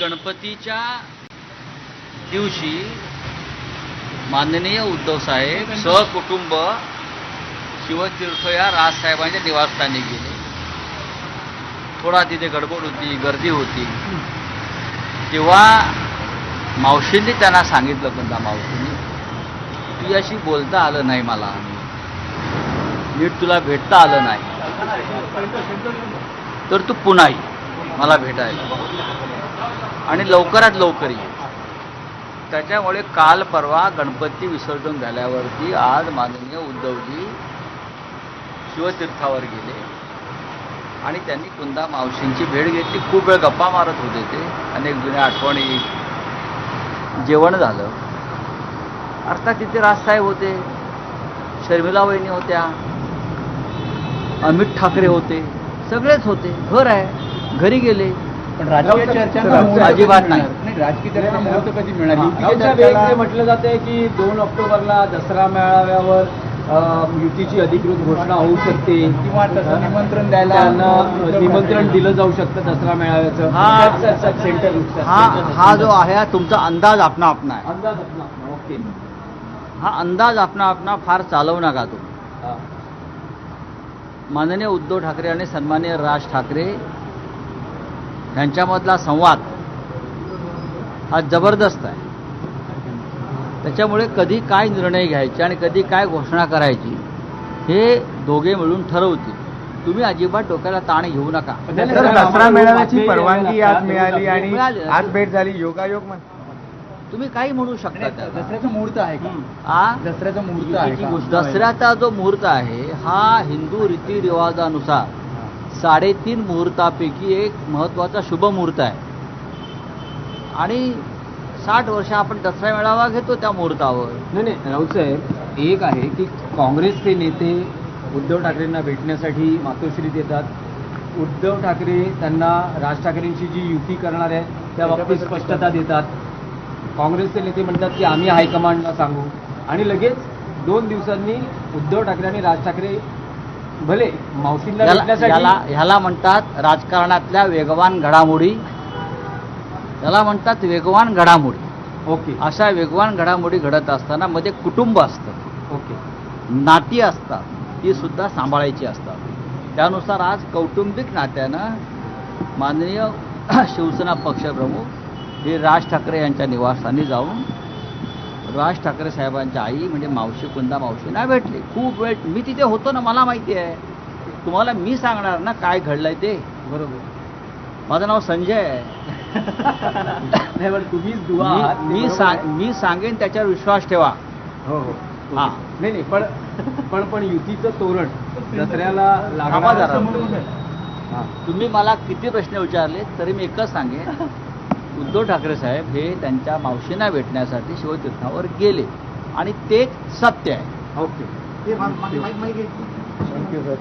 गणपतीच्या दिवशी माननीय उद्धव साहेब सहकुटुंब शिवतीर्थ या राजसाहेबांच्या निवासस्थानी गेले. थोडा तिथे गडबड होती गर्दी होती. तेव्हा मावशींनी त्यांना सांगितलं पण मावशींनी तुझ्याशी बोलता आलं नाही मला नीट तुला भेटता आलं नाही. तर तू पुन्हा ये मला भेटायला. आणि लवकरात लवकर ये. त्याच्यामुळे काल परवा गणपती विसर्जन झाल्यावरती आज माननीय उद्धवजी शिवतीर्थावर गेले. आणि त्यांनी कुंदा मावशींची भेट घेतली. खूप वेळ गप्पा मारत होते ते. अनेक जुन्या आठवणी जेवण झालं. अर्थात तिथे राजसाहेब होते शर्मिला वहिनी होत्या अमित ठाकरे होते. सगळेच होते. घर आहे. घरी गेले. पण राजकीय मुहूर्त अजिबात नाही. राजकीय चर्चांना मुहूर्त कधी ते म्हटलं जाते की दोन ऑक्टोबरला दसरा मेळाव्यावर युतीची अधिकृत घोषणा होऊ शकते. किंवा तसं निमंत्रण द्यायला निमंत्रण दिलं जाऊ शकतं दसरा मेळाव्याचं. हा. सेंटर हा हा जो आहे तुमचा अंदाज आपणा आपणा आहे अंदाज आपला ओके. हा अंदाज आपणा आपणा फार चालवू नका तुम्ही. माननीय उद्धव ठाकरे आणि सन्माननीय राज ठाकरे यांच्यामधला संवाद हा जबरदस्त आहे त्याच्यामुळे कधी काय निर्णय घ्यायचे आणि कधी काय घोषणा करायची हे दोघे मिळून ठरवतील तुम्ही अजिबात डोक्याला ताण घेऊ नका दसरा मेळाव्याची परवानगी आज मिळाली आणि. आज भेट झाली योगायोग तुम्ही काही म्हणू शकता. दसऱ्याचं मुहूर्त आहे का आ? दसऱ्याचं मुहूर्त आहे का? दसऱ्याचा जो मुहूर्त आहे हा हिंदू रीतिरिवाजानुसार साडेतीन मुहूर्तापैकी एक महत्त्वाचा शुभ मुहूर्त आहे. आणि साठ वर्ष आपण दसरा मेळावा घेतो त्या मुहूर्तावर. नाही नाही राऊत साहेब एक आहे की काँग्रेसचे नेते उद्धव ठाकरेंना भेटण्यासाठी मातोश्रीत येतात. उद्धव ठाकरे त्यांना राज ठाकरेंची जी युती करणार आहे त्या बाबतीत स्पष्टता देतात. काँग्रेसचे नेते म्हणतात की आम्ही हायकमांडला सांगू. आणि लगेच दोन दिवसांनी उद्धव ठाकरे आणि राज ठाकरे भले मावशींना याला ह्याला म्हणतात राजकारणातल्या वेगवान घडामोडी. याला म्हणतात वेगवान घडामोडी. ओके. अशा वेगवान घडामोडी घडत असताना मध्ये कुटुंब असतं. ओके. नाती असतात ती सुद्धा सांभाळायची असतात. त्यानुसार आज कौटुंबिक नात्यानं माननीय शिवसेना पक्षप्रमुख हे राज ठाकरे यांच्या निवासस्थानी जाऊन राज ठाकरे साहेबांच्या आई म्हणजे मावशी कुंदा मावशींना भेटले. खूप वेळ मी तिथे होतो ना मला माहिती आहे. तुम्हाला मी सांगणार ना काय घडलंय ते? बरोबर. माझं नाव संजय आहे. नाही तुम्हीच दुवा मी- सांग. मी सांगेन त्याच्यावर विश्वास ठेवा. हो हो. हा. नाही नाही पण पण पण युतीचं तोरण दसऱ्याला लागणार. तुम्ही मला किती प्रश्न विचारले तरी मी एकच सांगेन. उद्धव ठाकरे साहेब हे त्यांच्या मावशींना भेटण्यासाठी शिवतीर्थावर गेले. आणि ते सत्य आहे. ओके. Thank you sir